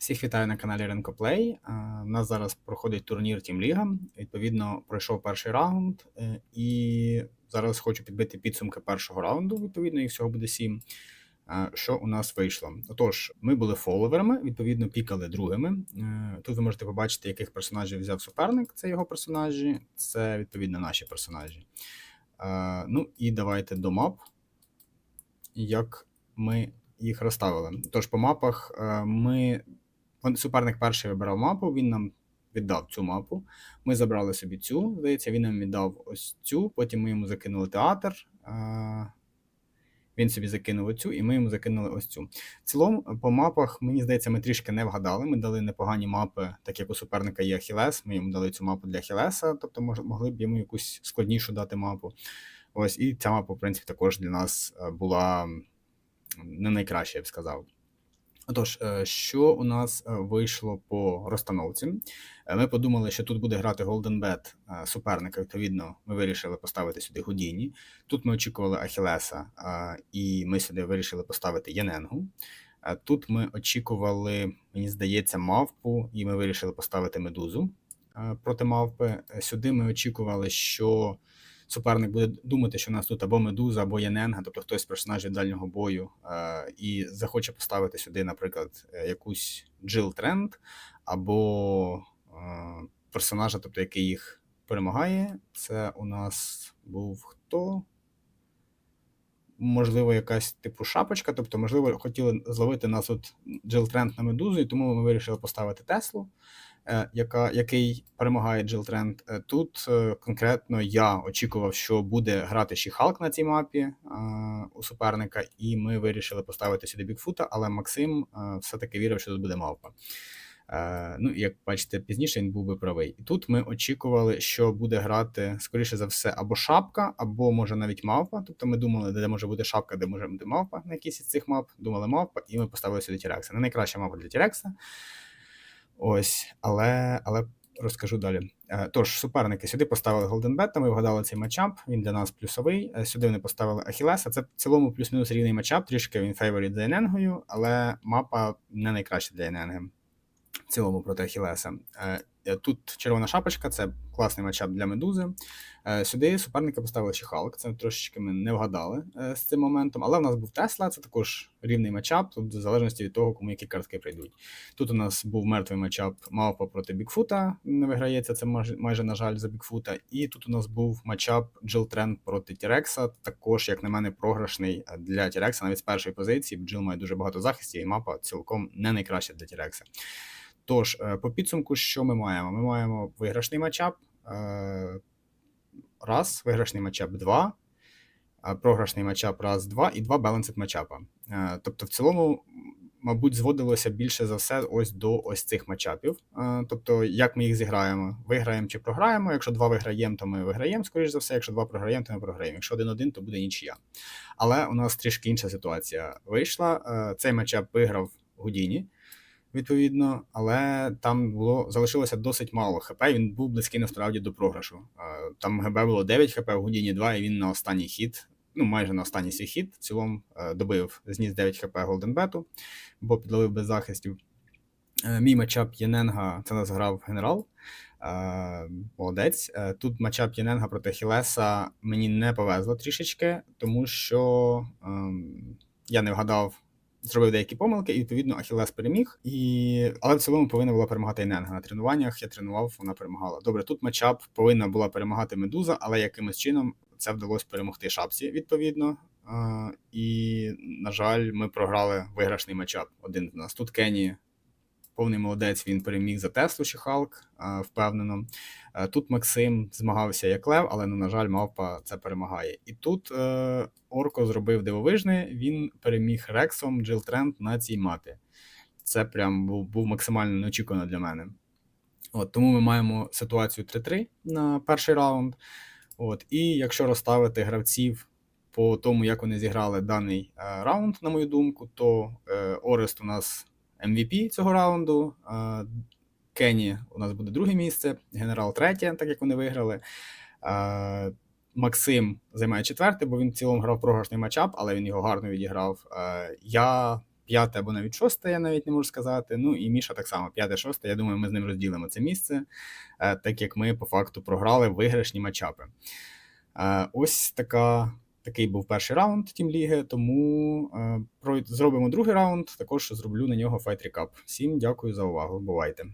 Всіх вітаю на каналі Ренкоплей. У нас зараз проходить турнір Тім Ліга. Відповідно, пройшов перший раунд, е, і зараз хочу підбити підсумки першого раунду. Відповідно, їх всього буде сім. Е, Що у нас вийшло? Отож, ми були фоловерами, відповідно, пікали другими. Е, Тут ви можете побачити, яких персонажів взяв суперник. Це його персонажі, це відповідно наші персонажі. Е, Ну і давайте до мап. Як ми їх розставили. Тож по мапах е, ми. Суперник перший вибирав мапу, він нам віддав цю мапу. Ми забрали собі цю, здається, він нам віддав ось цю, потім ми йому закинули театр. Він собі закинув оцю, і ми йому закинули ось цю. В цілому, по мапах, мені здається, ми трішки не вгадали. Ми дали непогані мапи, так як у суперника є Ахілес. Ми йому дали цю мапу для Ахілеса, тобто могли б йому якусь складнішу дати мапу. Ось, і ця мапа, в принципі, також для нас е, була не найкраща, я б сказав. Отож, е, що у нас е, вийшло по розстановці? Е, Ми подумали, що тут буде грати Golden Bet суперника. Відповідно, ми вирішили поставити сюди Гудіні. Тут ми очікували Ахілеса, і ми сюди вирішили поставити Яненгу. Тут ми очікували, мені здається, мавпу, і ми вирішили поставити медузу проти мавпи. Сюди ми очікували, що суперник буде думати, що у нас тут або медуза, або Яненга, тобто хтось з персонажів дальнього бою, е, і захоче поставити сюди, наприклад, е, якусь Джил Тренд, або е, персонажа, тобто який їх перемагає. Це у нас був хто? Можливо, якась типу шапочка, тобто, можливо, хотіли зловити нас тут Джил Тренд на медузу, і тому ми вирішили поставити Теслу, яка, який перемагає Джил Тренд. Е, Тут е, конкретно я очікував, що буде грати Ші-Халк на цій мапі е, у суперника, і ми вирішили поставити сюди Бікфута, але Максим е, все-таки вірив, що тут буде мавпа. Е, Ну, як бачите, пізніше він був би правий. І тут ми очікували, що буде грати, скоріше за все, або шапка, або може навіть мавпа. Тобто ми думали, де може бути шапка, де може бути мавпа на якійсь із цих мап. Думали мавпа, і ми поставили сюди Тірекса. Не найкраща мапа для Тірекса. Ось, але, але розкажу далі. Е, Тож, суперники сюди поставили Bet, ми вгадали цей матчап, він для нас плюсовий. Е, Сюди вони поставили Ахілеса. Це в цілому плюс-мінус рівний матчап, трішки він фейворіт за Ененгою, але мапа не найкраща для Ененги в цілому проти Ахілеса. Е, Тут червона шапочка, це класний матчап для медузи. Е, Сюди суперника поставили ще Халк. Це трошечки ми не вгадали е, з цим моментом. Але в нас був Тесла, це також рівний матчап, тут в залежності від того, кому які картки прийдуть. Тут у нас був мертвий матчап Мавпа проти Бікфута. Не виграється це майже, на жаль за Бікфута. І тут у нас був матчап Джил Тренд проти Тірекса. Також, як на мене, програшний для Тірекса, навіть з першої позиції. Джил має дуже багато захистів, і мапа цілком не найкраща для Тірекса. Тож, е, по підсумку, що ми маємо? Ми маємо виграшний матчап. е, Раз, виграшний матчап два, програшний матчап раз, два і два балансит матчапа. Е, Тобто, в цілому, мабуть, зводилося більше за все ось до ось цих матчапів. Тобто, як ми їх зіграємо? Виграємо чи програємо. Якщо два виграємо, то ми виграємо, скоріш за все. Якщо два програємо, то ми програємо. Якщо один-один, то буде нічия. Але у нас трішки інша ситуація вийшла. Цей матчап виграв Гудіні відповідно, але там було залишилося досить мало хп. Він був близький насправді до програшу. Там ГБ було 9 хп, в Гудіні 2, і він на останній хід, ну майже на останній свій хід, в цілому е, добив, зніс 9 хп Голденбету, бо підловив без захистів. Е, Мій матчап Єненга це нас грав генерал. Е, Молодець. Тут матчап Єненга проти Хілеса мені не повезло трішечки, тому що ем, я не вгадав зробив деякі помилки, і відповідно Ахілес переміг. І... Але в цілому повинна була перемагати Іненга. На тренуваннях я тренував, вона перемагала. Добре, тут матчап повинна була перемагати Медуза, але якимось чином це вдалося перемогти шапці, відповідно. А, і, на жаль, ми програли виграшний матчап. Один з нас. Тут Кенні. Повний молодець, він переміг за Теслу чи Халк, впевнено. Е, Тут Максим змагався як Лев, але, ну, на жаль, мавпа це перемагає. І тут е, Орко зробив дивовижне, він переміг Рексом Джил Тренд на цій мапі. Це прям був, був максимально неочікувано для мене. От, тому ми маємо ситуацію 3-3 на перший раунд. От, і якщо розставити гравців по тому, як вони зіграли даний е, раунд, на мою думку, то е, Орест у нас MVP цього раунду. Кенні у нас буде друге місце, генерал третє, так як вони виграли. Максим займає четверте, бо він в цілому грав програшний матчап, але він його гарно відіграв. Я п'яте або навіть шосте, я навіть не можу сказати. Ну і Міша так само, п'яте-шосте. Я думаю, ми з ним розділимо це місце, е, так як ми по факту програли виграшні матчапи. Е, Ось така. Такий був перший раунд Тім Ліги, тому е, зробимо другий раунд. Також зроблю на нього Fight Recap. Всім дякую за увагу. Бувайте!